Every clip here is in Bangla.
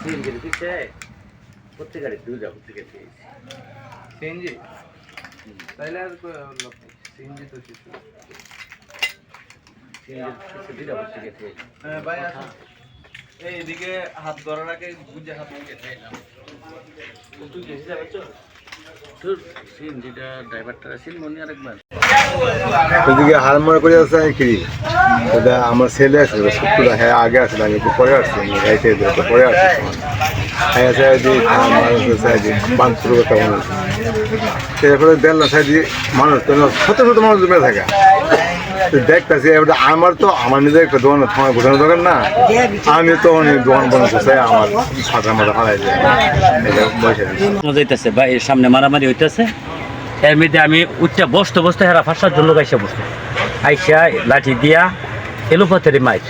সিএনজির দিচ্ছে প্রত্যেক গাড়ি দুই যাব থেকে সিএনজি তাইলে আর সিএনজি তো থেকে হ্যাঁ, ভাই আসুন এই এদিকে হাত ধরার আগে বুঝে হাত মুখে তুই গেছিস ওইদিকে হার মার করে আছে কি ওটা আমার ছেলে আছে শুক্রটা হ্যাঁ আগে আসলে আমি একটু পরে আসছি, আমি রাইতে একটু পরে আসছি। হ্যাঁ আছে যে যে কথা এরপরে দেড় লাখ মানুষ শত শত মানুষ জমে থাকে। দেখতেছি এবার আমার তো আমার নিজের একটা দোকান থামায় বোঝানো দোকান না? আমি তো অনেক দোকান বন্ধ করছে আমার ছাতা মাথা ফালাই যায় বসে দিচ্ছি। যাইতেছে এর সামনে মারামারি হইতেছে। এর মধ্যে আমি উচ্চা বসতে বসতে হেরা ফাঁসার জন্য আইসা বসতে আইসা লাঠি দিয়া এলোপাথারি মাইর।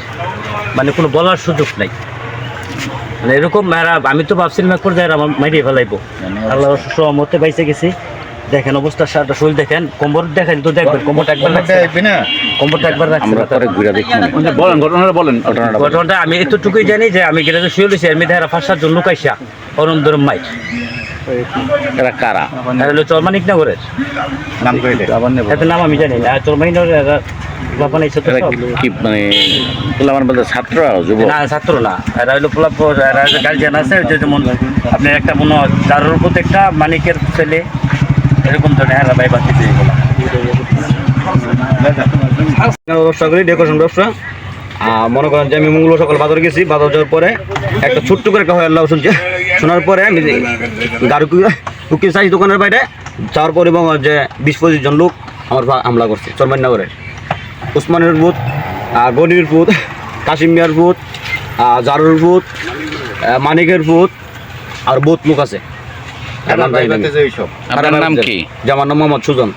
মানে কোনো বলার সুযোগ নাই। মানে এরকম মেয়েরা আমি তো ভাবছিলাম এক পর্যায়ে আমার মাইরিয়ে ফেলাইবো। আল্লাহ সহমতে বাইসে গেছি। দেখেন অবস্থা সারটা শরীর দেখেন কোমর দেখেন তো দেখবেন কোমরটা একবার রাখছে কোমরটা একবার রাখছে আমরা পরে ঘুরে দেখি। বলেন ঘটনাটা বলেন ঘটনাটা বলেন। ঘটনাটা আমি এতটুকুই জানি যে আমি গেলে শুয়ে লইছি এর মধ্যে হেরা ফাঁসার জন্য কাইসা অনন্দরম মাইর এরা কারা? হলো চরমানিক নগরের। নাম কইলে এত নাম আমি জানি না। চরমানিক নগরের বাপান এই এরা কি মানে বলতে ছাত্র যুবক? না ছাত্র না। এরা হলো এরা গার্জিয়ান আছে যেমন আপনার একটা মনে হয় চারোর উপর একটা মানিকের ছেলে এরকম ধরনের হেরা ভাই ব্যবসা করি ডেকোরেশন ব্যবসা। মনে করেন যে আমি মঙ্গল সকাল বাজার গেছি বাজার যাওয়ার পরে একটা ছোট্ট করে একটা হয় আল্লাহ শুনছে শোনার পরে আমি গাড়ি চাই দোকানের বাইরে যাওয়ার পরে এবং যে বিশ পঁচিশ জন লোক আমার হামলা করছে চরমান্না করে উসমানের আহ, গনির ভূত কাশিম মিয়ার আহ, জারুর আহ, মানিকের ভূত আর ভূত মুখ আছে। আপনার নাম কি? আমার নাম মোহাম্মদ সুজন।